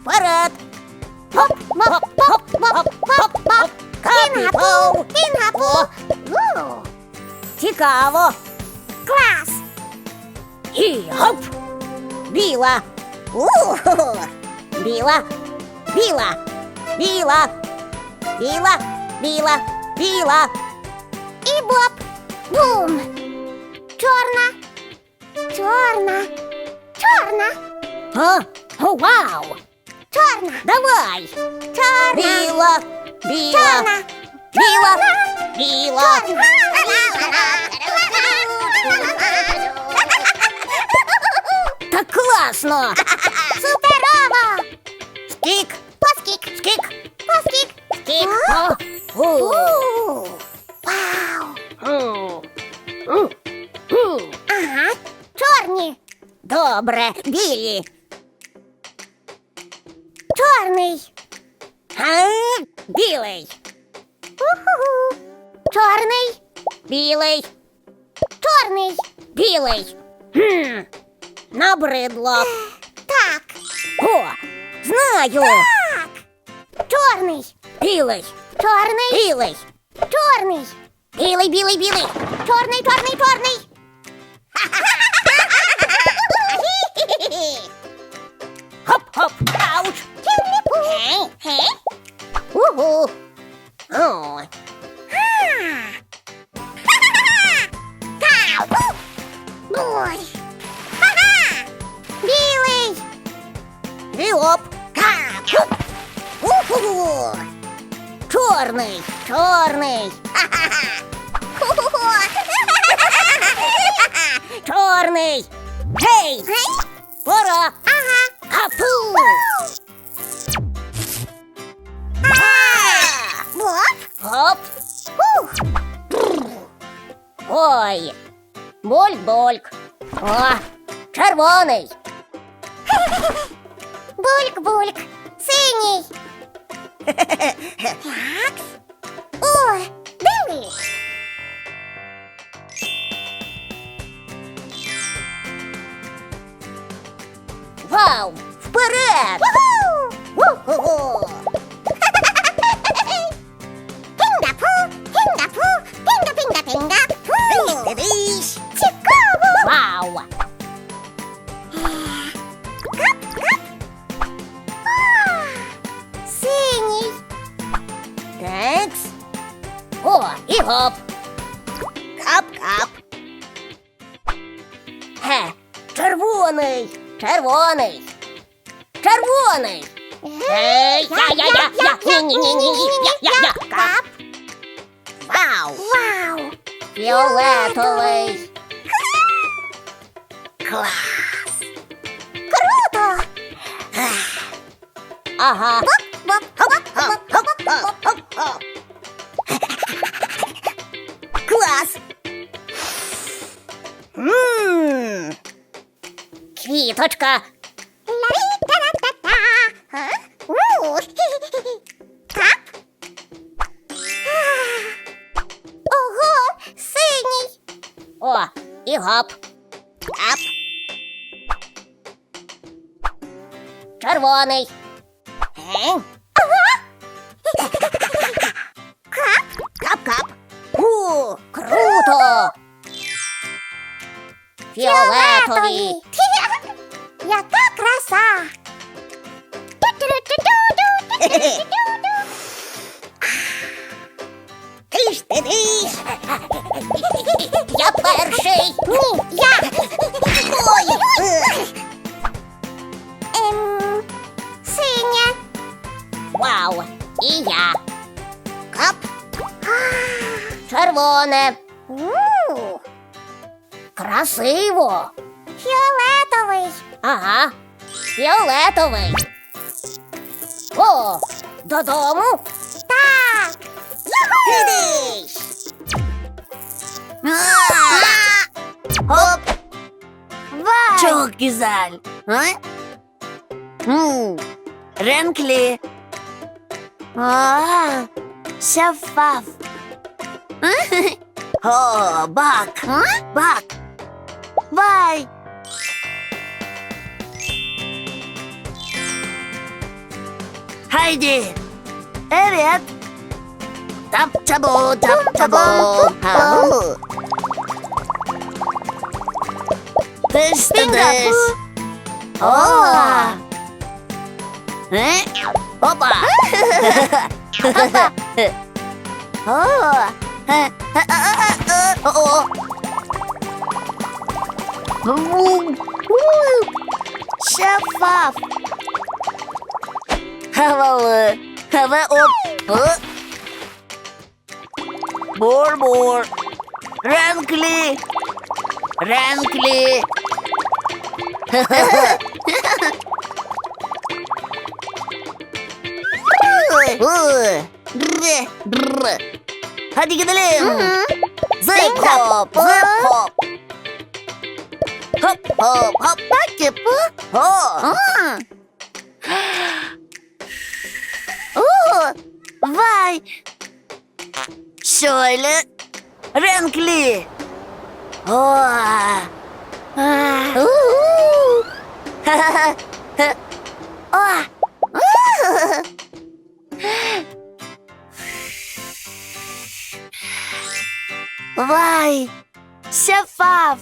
Вперед! Хоп, моп, хоп, моп, моп, моп. Капіпоу. Інгапу. У, Цікаво. Клас! І гоп. Біла. У. Біла. Біла. Біла. Біла. Біла. Біла. І боп. Бум. Чорна. Чорна. Чорна. А? О, вау. Чорна. Давай. Чорна. Біла. Біла. Чорна. Біла. Біла. Так класно. Суперово! Скік. Плоскік. Скік. Плоскік. Скік. О. Вау! Ага. Чорні. Добре. Білі. Чорний. А? Білий. Уху. Чорний. Білий. Чорний. Білий. Хм. Набридло. Так. О, знаю. Так. Чорний. Білий. Чорний. Білий. Чорний. Білий, білий, білий. Чорний, чорний, чорний. Уху. Чорний. Чорний. Чорний. Гей. Гей. Пора. Ага. Апу. Ух. Ой. Бульк-бульк. О, червоний. Бульк-бульк. Синій. Так. О, дивись. Вау! Вперед! Уху. Уху. І гоп. Кап-кап. Ге, червоний, червоний. Червоний. Ей, я, я, я, я, ні, ні, ні, ні, ні, я, я, я. Кап. Вау! Вау. Фіолетовий. Клас. Круто. Ага. Боп, Хоп, хоп, хоп, хоп, хоп, хоп. Клас. Квіточка. Ла-ри-та-ра-та-та. А? У. Кап. Ого, синій. О, і гоп. Кап. Червоний. Ге. Кап. Кап-кап. У, круто. Фіолетовий. Яка краса. Ти ж ти диш. Я перший. Ні, я. Ой. Ем, синя. Вау. І я. Кап. Червоне. Красиво. Фіолетовий. Ага. Фіолетовий. О, додому. Так. Юху. Диш. Хоп. Вау. Чого, кізаль? А? М, Ренклі. А, шафаф. Ha, bak. Ha? Bak. Vay. Haydi. Evet. Tap çabo, tap çabo. Ha. Dış dış. Oh. He? Hopa. Hopa. oh. Şeffaf. Havalı. Hava hop. Bor bor. Renkli. Renkli. Rı, rı. Hadi gidelim. Zıp Bingo. hop, zıp hop. Hop hop hop. Bak. Hop. Aa. Oo. Vay. Şöyle renkli. Oh. Vay. Şeffaf.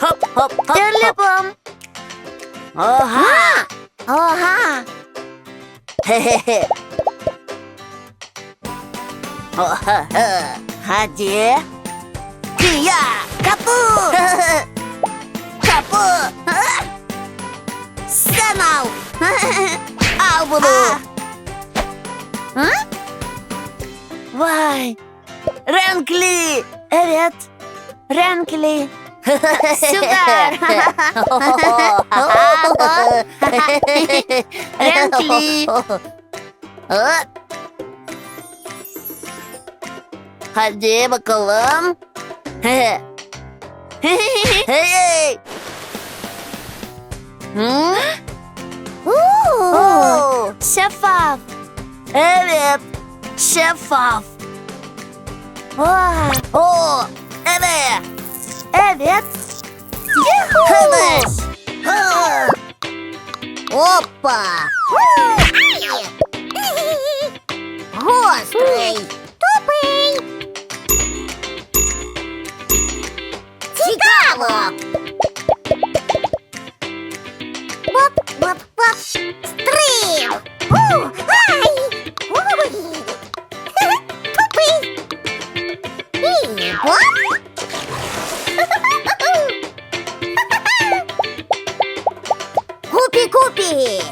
hop hop hop. Bom. Oha. Oha. Oha. Hadi. Kıya. Kapı. Kapı. Sen al. Al bunu. Hı? Vay. Renkli. Evet. Renkli. Süper. Renkli. Hop. Hadi bakalım. hey. Hı? Oo. Oo, Şeffaf. evet. Şeffaf. Vay. Oo, evet. Evet. Kılıç. Hı. Hoppa. Гострий. Тупий. Цікаво. Боп, боп, боп. Стрим. Купі-купі.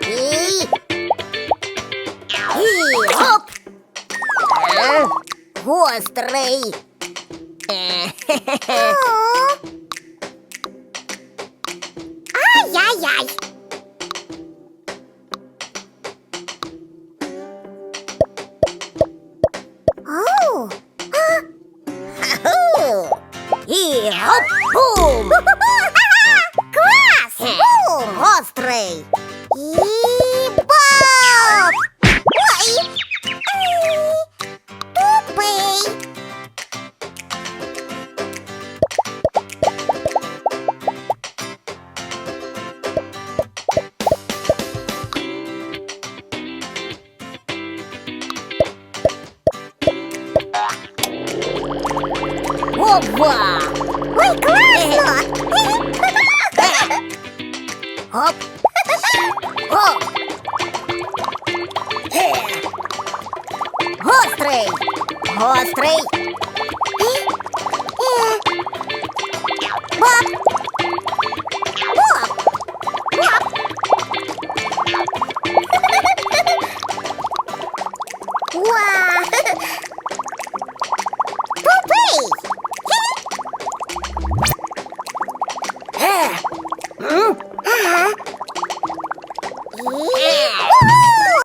І... І. Е, Гострий. Ай-яй-яй. Оу. ху. І гоп-бум. Ова. Ой, класно! Гоп. Гострий.